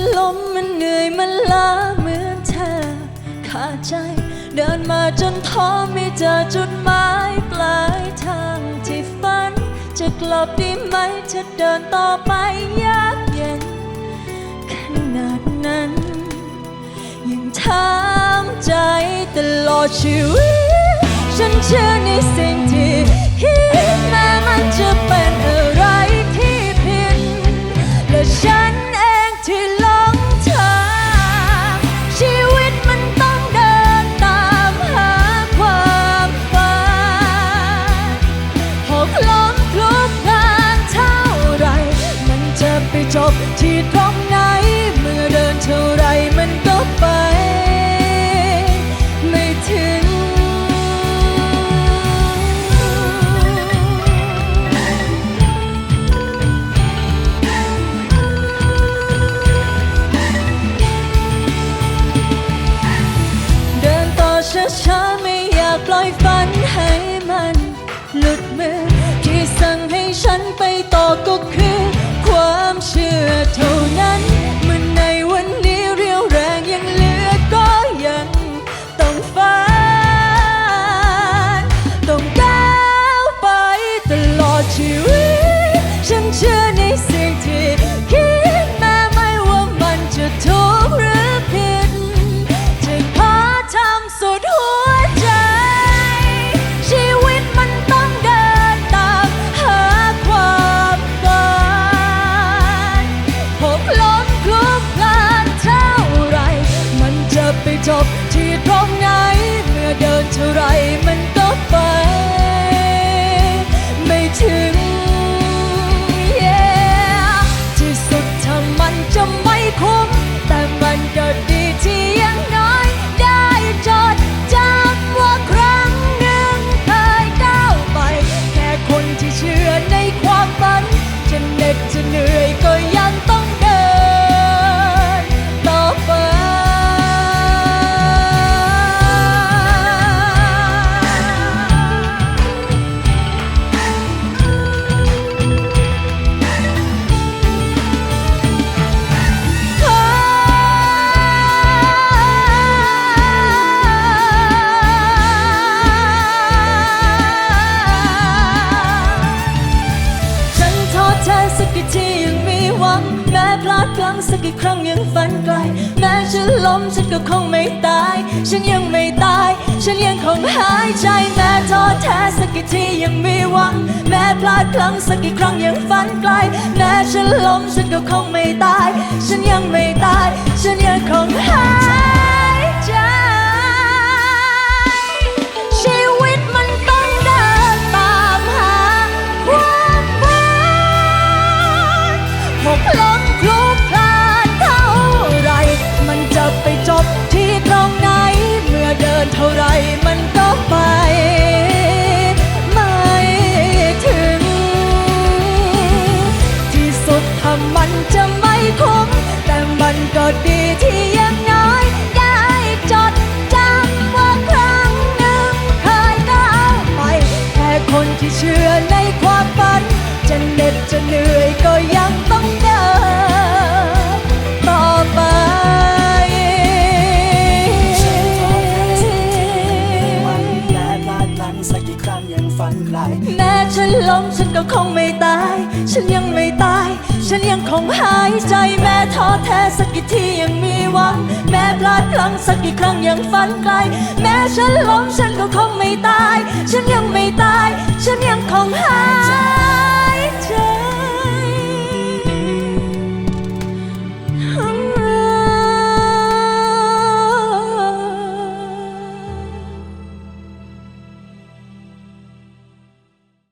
จะล้มมันเหนื่อยมันล้าเหมือนเธอ ขาดใจ เดินมาจนท้อไม่เจอจุดหมายปลายทางที่ฝัน จะกลับได้ไหมถ้าเดินต่อไปยากเย็นขนาดนั้น ยังถามใจตลอดชีวิต ฉันเชื่อในสิ่งที่ จะไปจบที่ตรง จบที่ตรงไหน พลาดพลั้งสักกี่ครั้งยังฝันไกล แม้ฉันล้มฉันก็คงไม่ตาย ฉันยังไม่ตาย ฉันยังคงหายใจ แม้ท้อแท้สักกี่ทียังมีหวัง แม้พลาดพลั้งสักกี่ครั้งยังฝันไกล แม้ฉันล้มฉันก็คงไม่ตาย ฉันยังไม่ตาย ฉัน เชื่อในความฝัน จะเหน็ดจะเหนื่อยก็ยังต้องเดินต่อไปมันแม้พลาดพลั้งสักกี่ครั้งยังฝันไกลแม้ฉันล้มฉันก็คงไม่ตาย ฉันยังไม่ตาย ฉันยังคงหายใจแม้ท้อแท้สักกี่ทียังมีหวัง แม้พลาดพลั้งสักกี่ครั้งยังฝันไกล แม้ฉันล้มฉันก็คงไม่ตาย ฉันยังไม่ตาย ฉันยังคงหาย